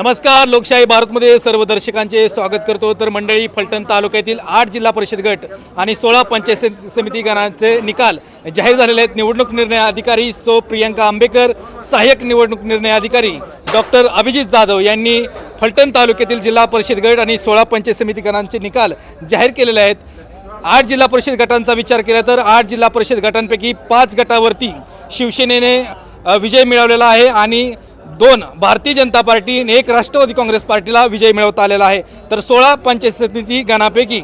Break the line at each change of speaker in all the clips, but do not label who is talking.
नमस्कार लोकशाही भारतमध्ये सर्व दर्शकांचे स्वागत करतो. तर मंडळी फलटण तालुक्यातील आठ जिल्हा परिषद गट आणि सोळा पंचायत सम- समिती गणांचे निकाल जाहीर झालेले आहेत. निवडणूक निर्णय अधिकारी सो प्रियंका आंबेकर सहाय्यक निवडणूक निर्णय अधिकारी डॉक्टर अभिजित जाधव यांनी फलटण तालुक्यातील जिल्हा परिषद गट आणि सोळा पंचायत समिती गणांचे निकाल जाहीर केलेले आहेत. आठ जिल्हा परिषद गटांचा विचार केला तर आठ जिल्हा परिषद गटांपैकी पाच गटावरती शिवसेनेने विजय मिळवलेला आहे आणि दोन भारतीय जनता पार्टी आणि एक राष्ट्रवादी काँग्रेस पार्टीला विजय मिळवता आलेला आहे. तर सोळा पंचायत समिती गणापैकी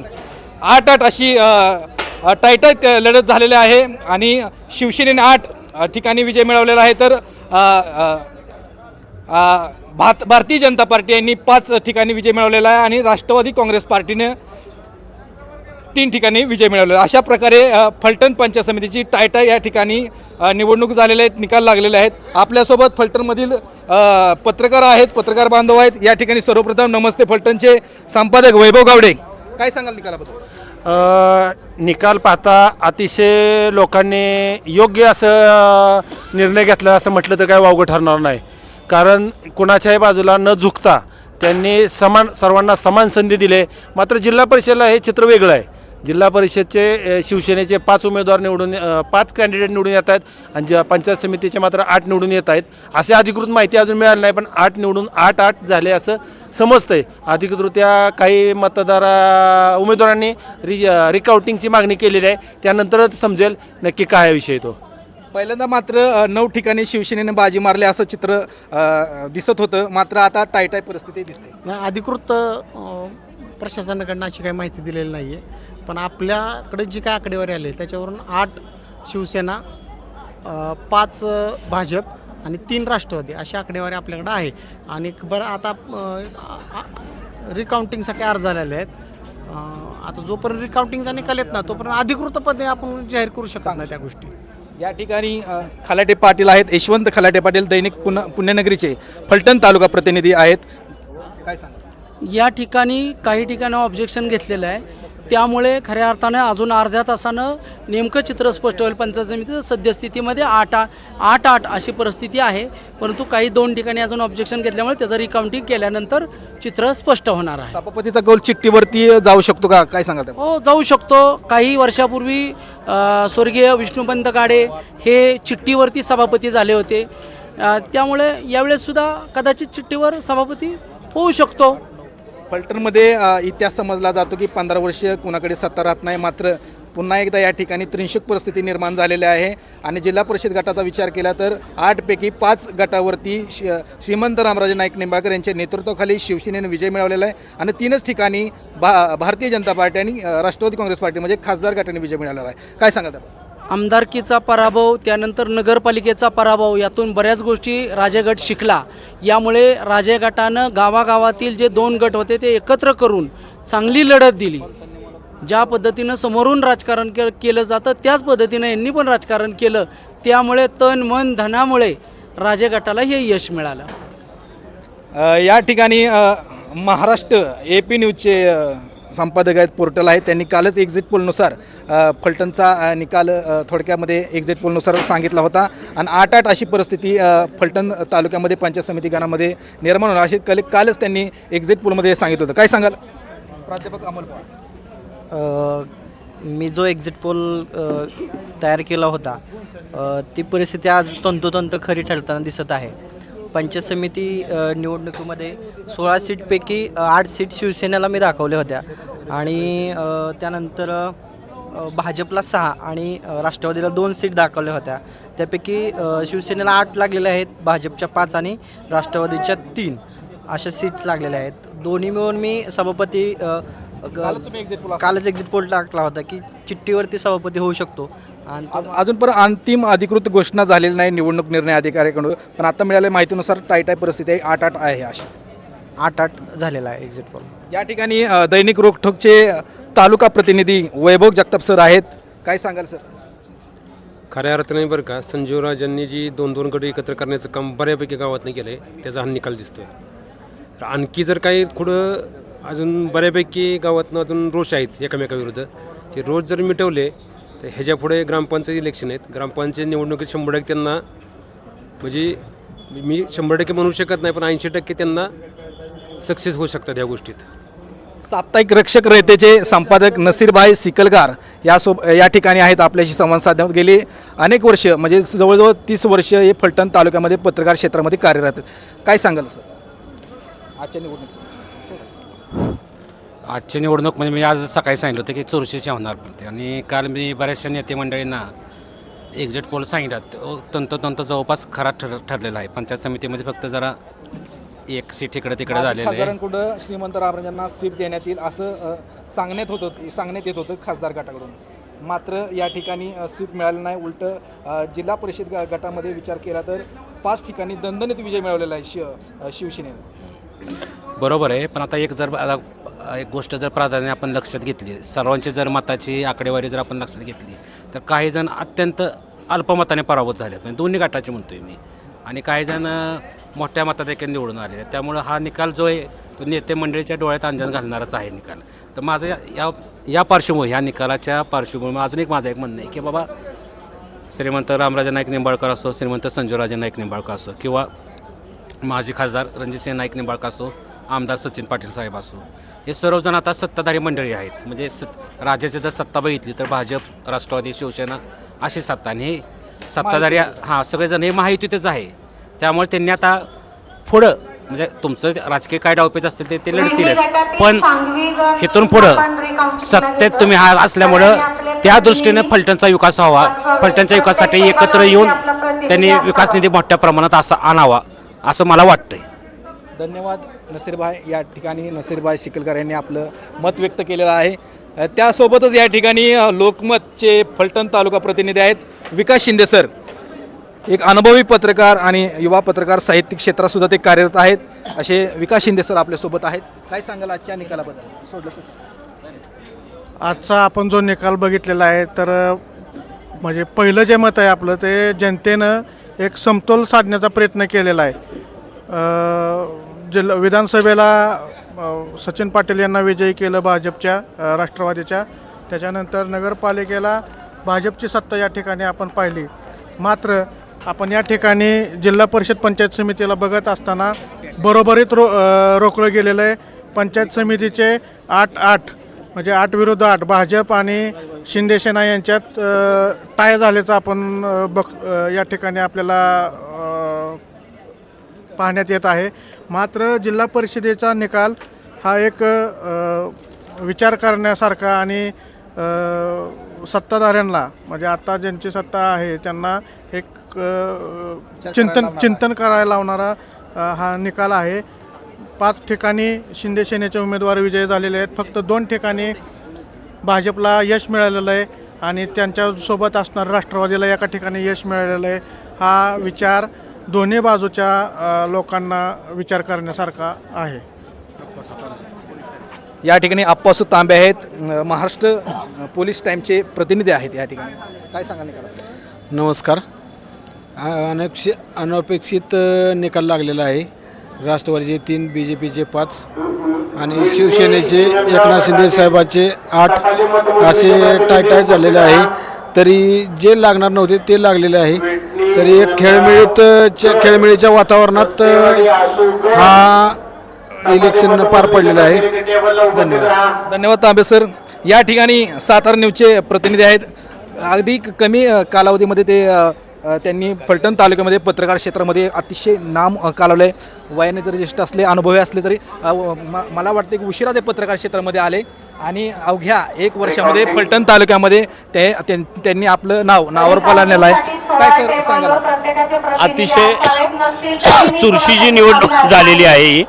आठ आठ अशी टायटाय टायटाईट लढत झालेली आहे आणि शिवसेनेने आठ ठिकाणी विजय मिळवलेला आहे. तर भात भारतीय जनता पार्टी यांनी पाच ठिकाणी विजय मिळवलेला आहे आणि राष्ट्रवादी काँग्रेस पार्टीने तीन ठिकाणी विजय मिळवलेला अशा प्रकारे फलटण पंचायत समितीची टायटा या ठिकाणी निवडणूक झालेल्या आहेत निकाल लागलेले आहेत. आपल्यासोबत फलटणमधील पत्रकार आहेत पत्रकार बांधव आहेत. या ठिकाणी सर्वप्रथम नमस्ते फलटणचे संपादक वैभव गावडे. काय सांगाल निकालाबद्दल?
निकाल पाहता अतिशय लोकांनी योग्य असं निर्णय घेतला असं म्हटलं तर काय वावगं ठरणार नाही. कारण कुणाच्याही बाजूला न झुकता त्यांनी समान सर्वांना समान संधी दिले मात्र जिल्हा परिषदेला हे चित्र वेगळं आहे. जिल्हा परिषदचे शिवसेनेचे पाच उमेदवार निवडून पाच कॅन्डिडेट निवडून येत आहेत आणि ज पंचायत समितीचे मात्र आठ निवडून येत आहेत. अशी अधिकृत माहिती अजून मिळाली नाही पण आठ निवडून आठ आठ झाले असं समजतंय. अधिकृतरित्या काही मतदार उमेदवारांनी रि रिकाउंटिंगची मागणी केलेली आहे. त्यानंतरच समजेल नक्की काय विषय तो.
पहिल्यांदा मात्र नऊ ठिकाणी शिवसेनेने बाजी मारली असं चित्र दिसत होतं. मात्र आता टायटाय परिस्थिती दिसते.
अधिकृत प्रशासनाकडनं अशी काही माहिती दिलेली नाही आहे पण आपल्याकडे जी काय आकडेवारी आली त्याच्यावरून आठ शिवसेना पाच भाजप आणि तीन राष्ट्रवादी अशी आकडेवारी आपल्याकडे आहे. आणि बरं आता रिकाउंटिंगसाठी अर्ज आलेले आहेत. आता जोपर्यंत रिकाउंटिंगचा निकाल येत ना तोपर्यंत अधिकृतपणे आपण जाहीर करू शकत नाही त्या गोष्टी.
या ठिकाणी खलाटे पाटील आहेत. यशवंत खलाटे पाटील दैनिक पुन पुण्यनगरीचे फलटण तालुका प्रतिनिधी आहेत. काय सांगा?
या ठिकाणी काही ठिकाणी ऑब्जेक्शन घेतलेलं आहे. त्यामुळे खऱ्या अर्थानं अजून अर्ध्या तासानं नेमकं चित्र स्पष्ट होईल. पंचायत सद्यस्थितीमध्ये आठ आठ आठ अशी परिस्थिती आहे. परंतु काही दोन ठिकाणी अजून ऑब्जेक्शन घेतल्यामुळे त्याचं रिकाउंटिंग केल्यानंतर चित्र स्पष्ट होणार आहे.
सभापतीचा कौल चिठ्ठीवरती जाऊ शकतो का? काय सांगाल त्याबद्दल?
हो जाऊ शकतो. काही वर्षापूर्वी स्वर्गीय विष्णुपंत गाडे हे चिठ्ठीवरती सभापती झाले होते. त्यामुळे यावेळेससुद्धा कदाचित चिठ्ठीवर सभापती होऊ शकतो.
फलटणमध्ये इतिहास समजला जातो की पंधरा वर्ष कुणाकडे सत्ता राहत नाही. मात्र पुन्हा एकदा या ठिकाणी त्रिंशक परिस्थिती निर्माण झालेली आहे. आणि जिल्हा परिषद गटाचा विचार केला तर आठपैकी पाच गटावरती श श्रीमंत रामराजे नाईक निंबाळकर यांच्या नेतृत्वाखाली शिवसेनेनं विजय मिळवलेला आहे. आणि तीनच ठिकाणी भा भारतीय जनता पार्टी आणि राष्ट्रवादी काँग्रेस पार्टी म्हणजे खासदार गटाने विजय मिळवलेला आहे. काय सांगाल त्याबद्दल?
आमदारकीचा पराभव त्यानंतर नगरपालिकेचा पराभव यातून बऱ्याच गोष्टी राजेगट शिकला. यामुळे राजे गटानं गावागावातील जे दोन गट होते ते एकत्र करून चांगली लढत दिली. ज्या पद्धतीनं समोरून राजकारण के केलं जातं त्याच पद्धतीनं यांनी पण राजकारण केलं. त्यामुळे तन मन धनामुळे राजे गटाला हे यश मिळालं.
या ठिकाणी महाराष्ट्र ए पी न्यूजचे संपादक आहेत पोर्टल आहेत त्यांनी कालच एक्झिट पोलनुसार फलटणचा निकाल थोडक्यामध्ये एक्झिट पोलनुसार सांगितला होता. आणि आठ आठ अशी परिस्थिती फलटण तालुक्यामध्ये पंचायत समिती गणामध्ये निर्माण होणार. अशी कल कालच त्यांनी एक्झिट पोलमध्ये सांगितलं होतं. काय सांगाल? प्राध्यापक अमोल
मी जो एक्झिट पोल तयार केला होता ती परिस्थिती आज तंतोतंत खरी ठरताना दिसत आहे. पंचायत समिती निवडणुकीमध्ये सोळा सीटपैकी आठ सीट शिवसेनेला मी दाखवल्या होत्या. आणि त्यानंतर भाजपला सहा आणि राष्ट्रवादीला दोन सीट दाखवल्या होत्या. त्यापैकी शिवसेनेला आठ लागलेल्या आहेत भाजपच्या पाच आणि राष्ट्रवादीच्या तीन अशा सीट्स लागलेल्या आहेत. दोन्ही मिळून मी सभापती
कालच तुम्ही एक्झिट पोल
कालच एक्झिट पोल टाकला होता की चिठ्ठीवरती सभापती होऊ शकतो. आणि
अजून पण अंतिम अधिकृत घोषणा झालेली नाही निवडणूक निर्णय अधिकाऱ्याकडून. पण आता मिळालेल्या माहितीनुसार टायटाय परिस्थिती आहे आठ आठ आहे अशी.
आठ आठ झालेला आहे एक्झिट पोल
या ठिकाणी दैनिक रोखठोकचे अ, तालुका प्रतिनिधी वैभव जगताप सर आहेत. काय सांगाल सर?
खऱ्या अर्थाने बरं का संजीवराजांनी जी दोन दोन गट एकत्र करण्याचं काम बऱ्यापैकी गावातनं केलं आहे त्याचा हा निकाल दिसतोय. तर आणखी जर काही पुढं अजून बऱ्यापैकी गावातनं अजून रोष आहेत एकमेकाविरुद्ध. ते रोष जर मिटवले तर ह्याच्या पुढे ग्रामपंचायत इलेक्शन आहेत. ग्रामपंचायत निवडणुकीत शंभर टक्के त्यांना म्हणजे मी शंभर टक्के म्हणू शकत नाही पण ऐंशी टक्के त्यांना सक्सेस होऊ शकतात ह्या गोष्टीत.
साप्ताहिक रक्षक रयतेचे संपादक नसीरभाई सिकलगार या सोब या ठिकाणी आहेत आपल्याशी संवाद साधण्यात गेले. अनेक वर्ष म्हणजे जवळजवळ तीस वर्ष हे फलटण तालुक्यामध्ये पत्रकार क्षेत्रामध्ये कार्यरत आहेत. काय सांगाल सर? आजच्या निवडणुकीत.
आजची निवडणूक म्हणजे मी आज सकाळी सांगितलं होतं की चुरशीची होणार पडते आणि काल मी बऱ्याचशा नेते मंडळींना एक्झिट पोल सांगितलं. तंतोतंत जवळपास खरा ठर ठरलेला आहे. पंचायत समितीमध्ये फक्त जरा एक सीट इकडे तिकडे झालेलं आहे.
खासदारांकडं श्रीमंत रामराजांना स्वीप देण्यात येईल असं सांगण्यात होतं सांगण्यात येत होतं खासदार गटाकडून. मात्र या ठिकाणी स्वीप मिळालं नाही. उलट जिल्हा परिषद गटामध्ये विचार केला तर पाच ठिकाणी दणदणीत विजय मिळवलेला आहे शिव शिवसेनेनं.
बरोबर आहे पण आता एक जर एक गोष्ट जर प्राधान्य आपण लक्षात घेतली सर्वांची जर मताची आकडेवारी जर आपण लक्षात घेतली तर काही जण अत्यंत अल्पमताने पराभूत झालेत. म्हणजे दोन्ही गटाचे म्हणतोय मी. आणि काही जण मोठ्या मतादेखील निवडून आलेले आहेत. त्यामुळं हा निकाल जो आहे तो नेते मंडळीच्या डोळ्यात अंजन घालणाराच आहे निकाल. तर माझं या- या या पार्श्वभूमी ह्या निकालाच्या पार्श्वभूमी अजून एक माझं एक म्हणणं आहे की बाबा श्रीमंत रामराजे नाईक निंबाळकर असो श्रीमंत संजूराजे नाईक निंबाळकर असो किंवा माजी खासदार रणजितसिंह नाईक निंबाळकर असो आमदार सचिन पाटील साहेब असो हे सर्वजण आता सत्ताधारी मंडळी आहेत. म्हणजे सत राज्याची जर सत्ता बघितली तर भाजप राष्ट्रवादी शिवसेना अशी सत्ता आणि हे सत्ताधारी हां सगळेजण हे माहितीतच आहे. त्यामुळे त्यांनी आता पुढं म्हणजे तुमचं राजकीय काय डावपेच असतील ते ते लढतीलच. पण इथून पुढं सत्तेत तुम्ही हा असल्यामुळं त्या दृष्टीने फलटणचा विकास व्हावा. फलटणच्या विकासासाठी एकत्र येऊन त्यांनी विकास निधी मोठ्या प्रमाणात असा आणावा. असं मला वाटतंय.
धन्यवाद नसीरभाई. या ठिकाणी नसीरभाई शिकलकर यांनी आपलं मत व्यक्त केलेलं आहे. त्यासोबतच या ठिकाणी लोकमतचे फलटण तालुका प्रतिनिधी आहेत विकास शिंदे सर. एक अनुभवी पत्रकार आणि युवा पत्रकार साहित्यिक क्षेत्रात सुद्धा ते कार्यरत आहेत. असे विकास शिंदे सर आपल्यासोबत आहेत. काय सांगाल आजच्या निकालाबद्दल? सोडलं तर.
आजचा आपण जो निकाल बघितलेला आहे तर म्हणजे पहिलं जे मत आहे आपलं ते जनतेनं एक समतोल साधण्याचा प्रयत्न केलेला आहे. जिल्हा विधानसभेला सचिन पाटील यांना विजयी केलं भाजपच्या राष्ट्रवादीच्या. त्याच्यानंतर नगरपालिकेला भाजपची सत्ता या ठिकाणी आपण पाहिली. मात्र आपण या ठिकाणी जिल्हा परिषद पंचायत समितीला बघत असताना बरोबरीत रो रोखलं गेलेलं आहे. पंचायत समितीचे आठ आठ म्हणजे आठ विरुद्ध आठ भाजप आणि शिंदेसेना यांच्यात टाय झाल्याचं आपण बघ या ठिकाणी आपल्याला पाहण्यात येत आहे. मात्र जिल्हा परिषदेचा निकाल हा एक विचार करण्यासारखा आणि सत्ताधाऱ्यांना म्हणजे आता ज्यांची सत्ता आहे त्यांना एक चिंतन चिंतन करायला लावणारा हा निकाल आहे. पाच ठिकाणी शिंदे सेनेचे उमेदवार विजयी झालेले आहेत. फक्त दोन ठिकाणी भाजपला यश मिळालेलं आहे आणि त्यांच्यासोबत असणार राष्ट्रवादीला एका ठिकाणी यश मिळालेलं आहे. हा विचार दोन्ही बाजूच्या लोकांना विचार करण्यासारखा आहे.
या ठिकाणी अप्पासू तांबे आहेत. महाराष्ट्र पोलीस टाईमचे प्रतिनिधी आहेत या ठिकाणी. काय सांगाल निकाला
नमस्कार. अनपेक्षित अनपेक्षित निकाल लागलेला आहे. राष्ट्रवादीचे तीन बी जे पीचे पाच आणि शिवसेनेचे एकनाथ शिंदे साहेबाचे आठ असे टायटाय झालेले आहे. तरी जे लागणार नव्हते ते लागलेले आहे. तरी एक खेळमेळीत खेळमेळीच्या वातावरणात हा इलेक्शन पार पडलेलं आहे. धन्यवाद.
धन्यवाद तांबे सर. या ठिकाणी सातारा न्यूजचे प्रतिनिधी आहेत. अगदी क- कमी अ, कालावधीमध्ये ते अ, त्यांनी फलटण तालुक्यामध्ये पत्रकार क्षेत्रामध्ये अतिशय नाम कालवलं आहे वयाने जरी ज्येष्ठ असले अनुभवी असले तरी मला वाटतं की उशिरा ते पत्रकार क्षेत्रामध्ये आले. आणि अवघ्या एक वर्षामध्ये फलटण तालुक्यामध्ये ते त्यां- त्यांनी आपलं नाव नावावर पलाळलेलं आहे काय सर सांगाल
अतिशय चुरशीची निवडणूक झालेली आहे ही.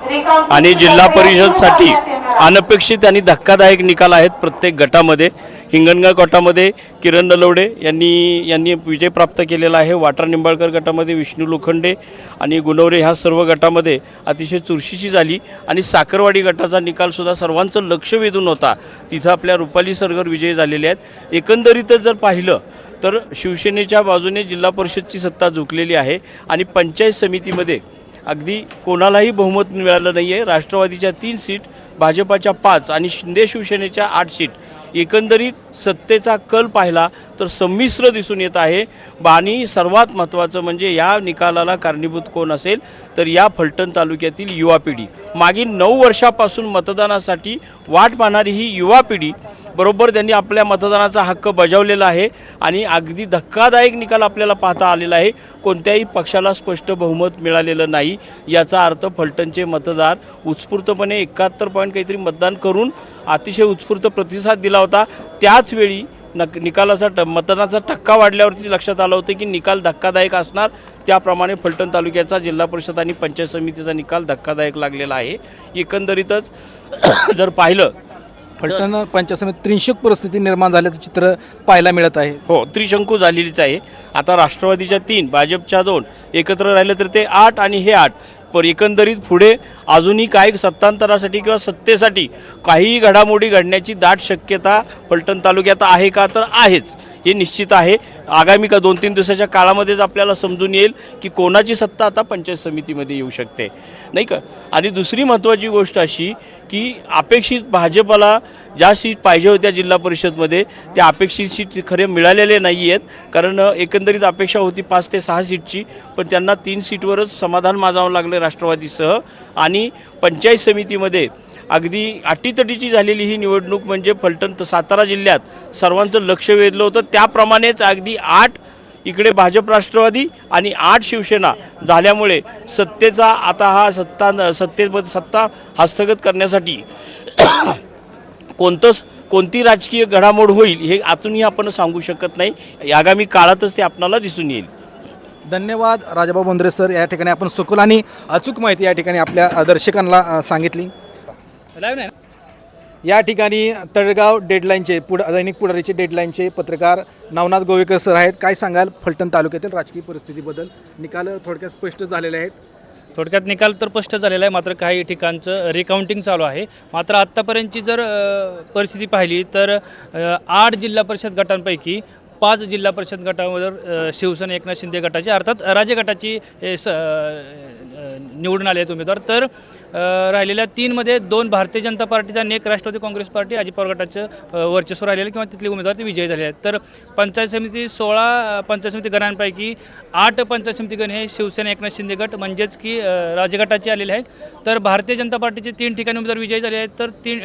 आणि जिल्हा परिषदसाठी अनपेक्षित आणि धक्कादायक निकाल आहेत प्रत्येक गटामध्ये. हिंगणगाव गटामध्ये किरण नलवडे यांनी यांनी विजय प्राप्त केलेला आहे. वाटर निंबाळकर गटामध्ये विष्णू लोखंडे आणि गुणवरे ह्या सर्व गटामध्ये अतिशय चुरशीची झाली आणि साखरवाडी गटाचा निकालसुद्धा सर्वांचं लक्ष वेधून होता. तिथं आपल्या रुपाली सरगर विजयी झालेले आहेत. एकंदरीतच जर पाहिलं तर शिवसेनेच्या बाजूने जिल्हा परिषदची सत्ता झुकलेली आहे आणि पंचायत समितीमध्ये अगदी कोणालाही बहुमत मिळालं नाही आहे राष्ट्रवादीच्या तीन सीट भाजपाच्या पाच आणि शिंदे शिवसेनेच्या आठ सीट. एकंदरीत सत्तेचा कल पाहिला तर संमिश्र दिसून येत आहे. आणि सर्वात महत्त्वाचं म्हणजे या निकालाला कारणीभूत कोण असेल तर या फलटण तालुक्यातील युवा पिढी. मागील नऊ वर्षापासून मतदानासाठी वाट पाहणारी ही युवा पिढी बरोबर त्यांनी आपल्या मतदानाचा हक्क बजावलेला आहे आणि अगदी धक्कादायक निकाल आपल्याला पाहता आलेला आहे. कोणत्याही पक्षाला स्पष्ट बहुमत मिळालेलं नाही. याचा अर्थ फलटणचे मतदार उत्स्फूर्तपणे एकाहत्तर पॉईंट काहीतरी मतदान करून अतिशय उत्स्फूर्त प्रतिसाद दिला होता. त्याचवेळी नक निकालाचा ट मतदानाचा टक्का वाढल्यावरती लक्षात आलं होतं की निकाल धक्कादायक असणार. त्याप्रमाणे फलटण तालुक्याचा जिल्हा परिषद आणि पंचायत समितीचा निकाल धक्कादायक लागलेला आहे. एकंदरीतच जर पाहिलं
फलटण पंचायत समिती त्रिंशुक परिस्थिती निर्माण झाल्याचं चित्र पाहायला मिळत आहे.
हो त्रिशंकू झालेलीच आहे. आता राष्ट्रवादीच्या तीन भाजपच्या दोन एकत्र राहिले तर ते आठ आणि हे आठ. पण एकंदरीत पुढे अजूनही काही सत्तांतरासाठी किंवा सत्तेसाठी काहीही घडामोडी घडण्याची दाट शक्यता फलटण तालुक्यात आहे का? तर आहेच. हे निश्चित आहे. आगामी का दोन तीन दिवसाच्या काळामध्येच आपल्याला समजून येईल की कोणाची सत्ता आता पंचायत समितीमध्ये येऊ शकते. नाही का? आणि दुसरी महत्त्वाची गोष्ट अशी की अपेक्षित भाजपला ज्या सीट पाहिजे होत्या जिल्हा परिषदमध्ये त्या अपेक्षित सीट खरे मिळालेले नाही आहेत कारण एकंदरीत अपेक्षा होती पाच ते सहा सीटची पण त्यांना तीन सीटवरच समाधान माजावं लागलं राष्ट्रवादीसह. आणि पंचायत समितीमध्ये अगदी अटीतटीची झालेली ही निवडणूक म्हणजे फलटण सातारा जिल्ह्यात सर्वांचं लक्ष वेधलं होतं. त्याप्रमाणेच अगदी आठ इकडे भाजप राष्ट्रवादी आणि आठ शिवसेना झाल्यामुळे सत्तेचा आता हा सत्ता सत्तेमध्ये सत्ता हस्तगत करण्यासाठी कोणतंच कोणती राजकीय घडामोड होईल हे आतूनही आपण सांगू शकत नाही. आगामी काळातच ते आपणाला दिसून येईल.
धन्यवाद. राजाभाऊ बोंद्रे सर या ठिकाणी आपण सखोल आणि अचूक माहिती या ठिकाणी आपल्या दर्शकांना सांगितली. या ठिकाणी तळगाव डेडलाईनचे पुढ दैनिक पुढारीचे डेडलाईनचे पत्रकार नवनाथ गोवेकर सर आहेत. काय सांगाल फलटण तालुक्यातील राजकीय परिस्थितीबद्दल? निकाल थोडक्यात स्पष्ट झालेले आहेत.
थोडक्यात निकाल तर स्पष्ट झालेला आहे. मात्र काही ठिकाणचं रिकाउंटिंग चालू आहे. मात्र आत्तापर्यंतची जर परिस्थिती पाहिली तर आठ जिल्हा परिषद गटांपैकी पाच जिल्हा परिषद गटावर शिवसेना एकनाथ शिंदे गटाची अर्थात राज्य गटाची स निवडून आले आहेत उमेदवार. तर राहिलेल्या तीनमध्ये दोन भारतीय जनता पार्टीचा आणि एक राष्ट्रवादी काँग्रेस पार्टी अजित पवार गटाचं वर्चस्व राहिलेलं किंवा तिथले उमेदवार ते विजयी झाले आहेत. तर पंचायत समिती सोळा पंचायत समिती गणांपैकी आठ पंचायत समिती गण हे शिवसेना एकनाथ शिंदे गट म्हणजेच की राजगटाचे आलेले आहेत. तर भारतीय जनता पार्टीचे तीन ठिकाणी उमेदवार विजयी झाले आहेत. तर तीन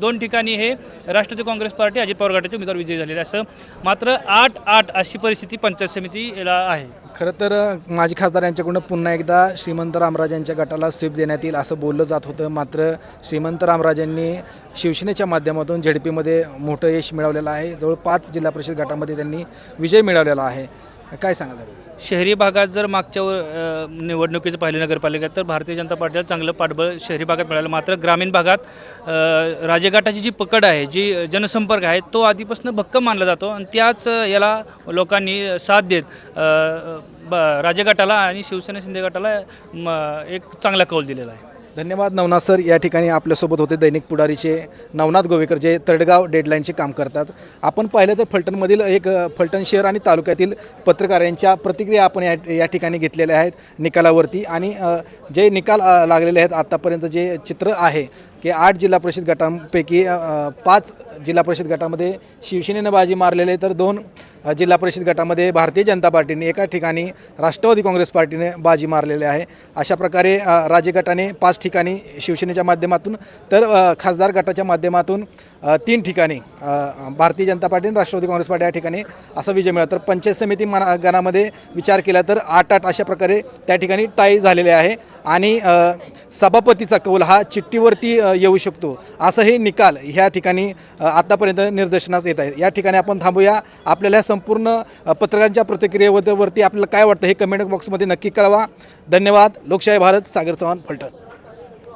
दोन ठिकाणी हे राष्ट्रवादी काँग्रेस पार्टी अजित पवार गटाचे उमेदवार विजयी झालेले असं मात्र आठ आठ अशी परिस्थिती पंचायत समितीला आहे.
खरं तर माजी खासदार यांच्याकडून पुन्हा एकदा श्रीमंत रामराज यांच्या गटाला स्वीप देण्यात येईल असं बोललं जात होतं. मात्र श्रीमंत रामराजांनी शिवसेनेच्या माध्यमातून झेडपीमध्ये मोठं यश मिळवलेलं आहे. जवळ पाच जिल्हा परिषद गटामध्ये त्यांनी विजय मिळवलेला आहे. काय सांगाल?
शहरी भागात जर मागच्या निवडणुकीचं पाहिलं नगरपालिकेत तर भारतीय जनता पार्टीला चांगलं पाठबळ शहरी भागात मिळालं. मात्र ग्रामीण भागात राजघाटाची जी पकड आहे जी जनसंपर्क आहे तो आधीपासून भक्कम मानला जातो आणि त्याच याला लोकांनी साथ देत ब- राजघाटाला आणि शिवसेना शिंदे गटाला एक चांगला कौल दिलेला आहे.
धन्यवाद नवनाथ सर. या ठिकाणी आपल्यासोबत होते दैनिक पुढारीचे नवनाथ गोवेकर जे तडगाव डेडलाईनचे काम करतात. आपण पाहिलं तर फलटणमधील एक फलटण शहर आणि तालुक्यातील पत्रकारांच्या प्रतिक्रिया आपण या या ठिकाणी घेतलेल्या आहेत निकालावरती. आणि जे निकाल लागलेले आहेत आत्तापर्यंत जे चित्र आहे की आठ जिल्हा परिषद गटांपैकी पाच जिल्हा परिषद गटामध्ये शिवसेनेनं बाजी मारलेले तर दोन जिल्हा परिषद गटामध्ये भारतीय जनता पार्टीने एका ठिकाणी राष्ट्रवादी काँग्रेस पार्टीने बाजी मारलेले आहे. अशा प्रकारे राज्य गटाने पाच ठिकाणी शिवसेनेच्या माध्यमातून तर खासदार गटाच्या माध्यमातून तीन ठिकाणी भारतीय जनता पार्टी आणि राष्ट्रवादी काँग्रेस पार्टी या ठिकाणी असा विजय मिळाला. तर पंचायत समिती मना गणामध्ये विचार केला तर आठ आठ अशा प्रकारे त्या ठिकाणी टाई झालेले आहे. आणि सभापतीचा कौल हा चिठ्ठीवरती येऊ शकतो. असं हे निकाल ह्या ठिकाणी आत्तापर्यंत आतापर्यंत येत आहे या ठिकाणी आपण थांबूया. आपल्याला संपूर्ण पत्रकारांच्या प्रतिक्रियेवरती आपल्याला काय वाटतं हे कमेंट बॉक्समध्ये नक्की कळवा. धन्यवाद. लोकशाही भारत सागर चव्हाण फलटण.